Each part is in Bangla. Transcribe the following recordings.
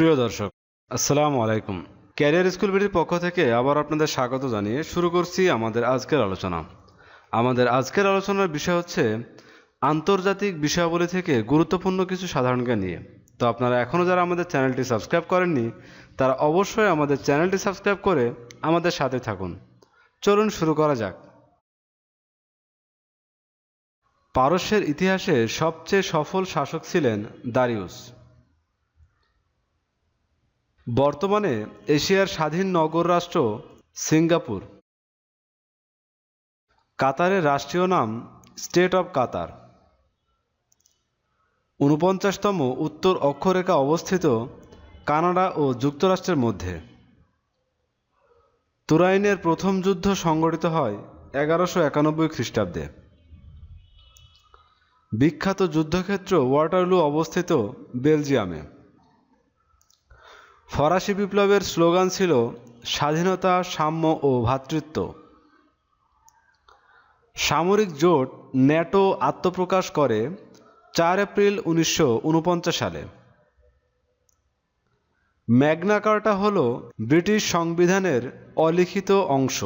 প্রিয় দর্শক, আসসালামু আলাইকুম। ক্যারিয়ার স্কুল পক্ষ থেকে আবার আপনাদের স্বাগত জানিয়ে শুরু করছি আমাদের আজকের আলোচনা। আমাদের আজকের আলোচনার বিষয় হচ্ছে আন্তর্জাতিক বিষয়াবলী থেকে গুরুত্বপূর্ণ কিছু সাধারণ জ্ঞান নিয়ে। তো আপনারা এখনও যারা আমাদের চ্যানেলটি সাবস্ক্রাইব করেননি, তারা অবশ্যই আমাদের চ্যানেলটি সাবস্ক্রাইব করে আমাদের সাথে থাকুন। চলুন শুরু করা যাক। পারস্যের ইতিহাসে সবচেয়ে সফল শাসক ছিলেন দারিউস। বর্তমানে এশিয়ার স্বাধীন নগর রাষ্ট্র সিঙ্গাপুর। কাতারের রাষ্ট্রীয় নাম স্টেট অব কাতার। উনপঞ্চাশতম উত্তর অক্ষরেখা অবস্থিত কানাডা ও যুক্তরাষ্ট্রের মধ্যে। তুরাইনের প্রথম যুদ্ধ সংগঠিত হয় এগারোশো একানব্বই খ্রিস্টাব্দে। বিখ্যাত যুদ্ধক্ষেত্র ওয়াটারলু অবস্থিত বেলজিয়ামে। ফরাসি বিপ্লবের স্লোগান ছিল স্বাধীনতা, সাম্য ও ভ্রাতৃত্ব। সামরিক জোট ন্যাটো আত্মপ্রকাশ করে চার এপ্রিল উনিশশো ঊনপঞ্চাশ সালে। ম্যাগনা কার্টা হল ব্রিটিশ সংবিধানের অলিখিত অংশ।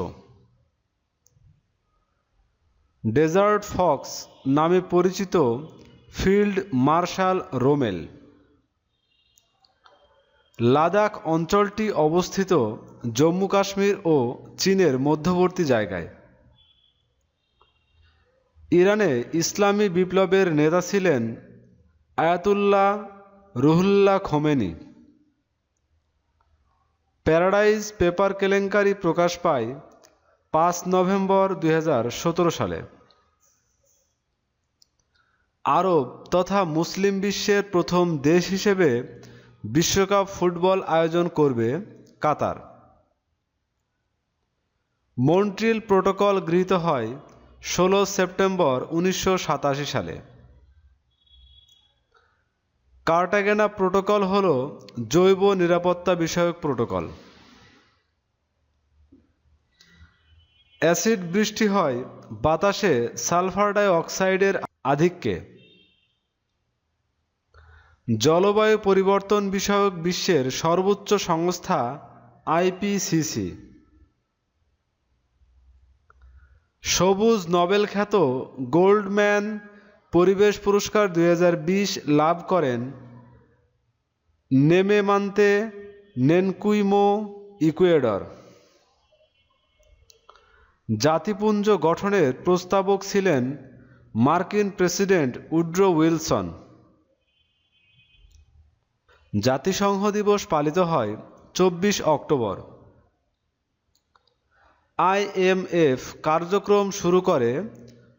ডেজার্ট ফক্স নামে পরিচিত ফিল্ড মার্শাল রোমেল। লাদাখ অঞ্চলটি অবস্থিত জম্মু কাশ্মীর ও চীনের মধ্যবর্তী জায়গায়। ইরানে ইসলামী বিপ্লবের নেতা ছিলেন Ayatollah Ruhollah Khomeini. Paradise paper কেলেঙ্কারি প্রকাশ পায় পাঁচ নভেম্বর দুই হাজার সতেরো সালে। আরব তথা মুসলিম বিশ্বের প্রথম দেশ হিসেবে বিশ্বকাপ ফুটবল আয়োজন করবে কাতার। মন্ট্রিল প্রোটোকল গৃহীত হয় ষোলো সেপ্টেম্বর উনিশশো সাতাশি সালে। কার্টাগেনা প্রোটোকল হল জৈব নিরাপত্তা বিষয়ক প্রোটোকল। অ্যাসিড বৃষ্টি হয় বাতাসে সালফার ডাই অক্সাইডের আধিক্যে। জলবায়ু পরিবর্তন বিষয়ক বিশ্বের সর্বোচ্চ সংস্থা আইপিসিসি। সবুজ নোবেল খ্যাত গোল্ডম্যান পরিবেশ পুরস্কার দু হাজার বিশ লাভ করেন নেমেমান্তে নেনকুইমো ইকুয়েডর। জাতিপুঞ্জ গঠনের প্রস্তাবক ছিলেন মার্কিন প্রেসিডেন্ট উড্রো উইলসন। জাতিসংঘ দিবস পালিত হয় চব্বিশ অক্টোবর। আইএমএফ কার্যক্রম শুরু করে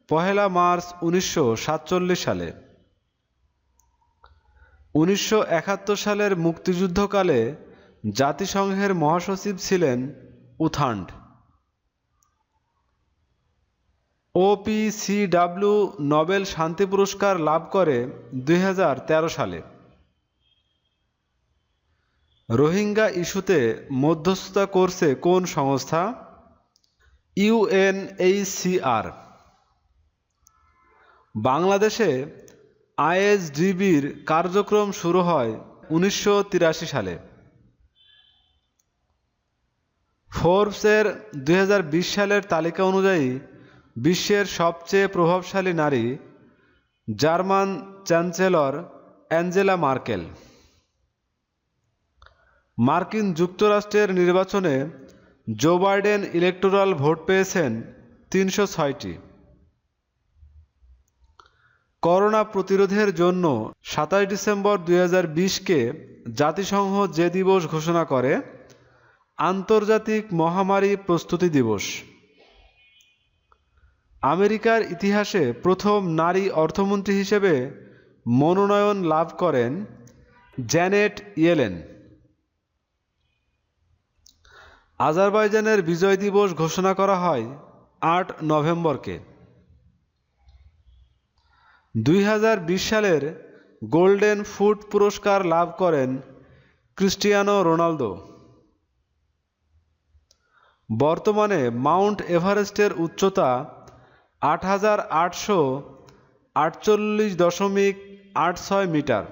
পহেলা মার্চ উনিশশো সাতচল্লিশ সালে। উনিশশো একাত্তর সালের মুক্তিযুদ্ধকালে জাতিসংঘের মহাসচিব ছিলেন উথান্ড। ওপিসিডাব্লিউ নোবেল শান্তি পুরস্কার লাভ করে দুই হাজার তেরো সালে। রোহিঙ্গা ইস্যুতে মধ্যস্থতা করছে কোন সংস্থা? ইউএনএইচসিআর বাংলাদেশে আইএসডিবির কার্যক্রম শুরু হয় উনিশশো তিরাশি সালে। ফোর্বসের দু হাজার বিশ সালের তালিকা অনুযায়ী বিশ্বের সবচেয়ে প্রভাবশালী নারী জার্মান চ্যান্সেলর অ্যাঞ্জেলা মার্কেল। মার্কিন যুক্তরাষ্ট্রের নির্বাচনে জো বাইডেন ইলেকটোরাল ভোট পেয়েছেন তিনশো ছয়টি। করোনা প্রতিরোধের জন্য সাতাশ ডিসেম্বর দুই কে জাতিসংঘ যে দিবস ঘোষণা করে, আন্তর্জাতিক মহামারী প্রস্তুতি দিবস। আমেরিকার ইতিহাসে প্রথম নারী অর্থমন্ত্রী হিসেবে মনোনয়ন লাভ করেন জ্যানেট ইয়েলেন। আজারবাইজানের বিজয় দিবস ঘোষণা করা হয় আট নভেম্বরকে। দুই হাজার বিশ সালের গোল্ডেন ফুট পুরস্কার লাভ করেন ক্রিস্টিয়ানো রোনালদো। বর্তমানে মাউন্ট এভারেস্টের উচ্চতা আট হাজার আটশো আটচল্লিশ দশমিক আট ছয় মিটার।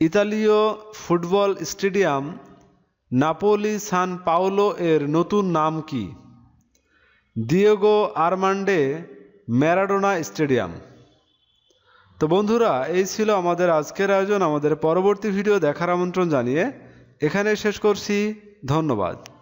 ইতালীয় football stadium Napoli San Paolo এর নতুন নাম কি? Diego Armando Maradona stadium. তো বন্ধুরা, এই ছিল আমাদের আজকের আয়োজন। আমাদের পরবর্তী ভিডিও দেখার আমন্ত্রণ জানিয়ে এখানে শেষ করছি। ধন্যবাদ।